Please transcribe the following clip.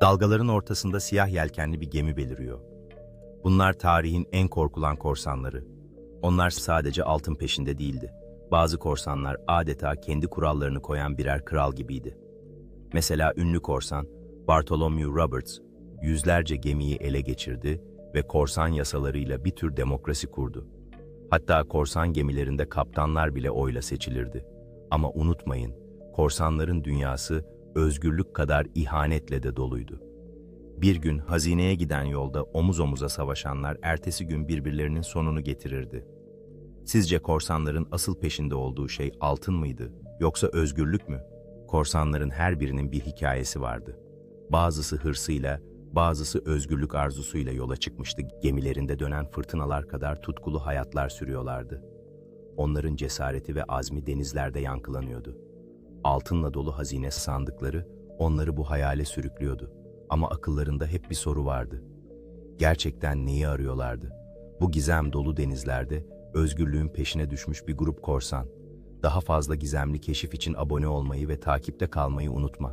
Dalgaların ortasında siyah yelkenli bir gemi beliriyor. Bunlar tarihin en korkulan korsanları. Onlar sadece altın peşinde değildi. Bazı korsanlar adeta kendi kurallarını koyan birer kral gibiydi. Mesela ünlü korsan Bartholomew Roberts yüzlerce gemiyi ele geçirdi ve korsan yasalarıyla bir tür demokrasi kurdu. Hatta korsan gemilerinde kaptanlar bile oyla seçilirdi. Ama unutmayın, korsanların dünyası özgürlük kadar ihanetle de doluydu. Bir gün hazineye giden yolda omuz omuza savaşanlar ertesi gün birbirlerinin sonunu getirirdi. Sizce korsanların asıl peşinde olduğu şey altın mıydı yoksa özgürlük mü? Korsanların her birinin bir hikayesi vardı. Bazısı hırsıyla, bazısı özgürlük arzusuyla yola çıkmıştı. Gemilerinde dönen fırtınalar kadar tutkulu hayatlar sürüyorlardı. Onların cesareti ve azmi denizlerde yankılanıyordu. Altınla dolu hazine sandıkları onları bu hayale sürüklüyordu. Ama akıllarında hep bir soru vardı. Gerçekten neyi arıyorlardı? Bu gizem dolu denizlerde özgürlüğün peşine düşmüş bir grup korsan. Daha fazla gizemli keşif için abone olmayı ve takipte kalmayı unutma.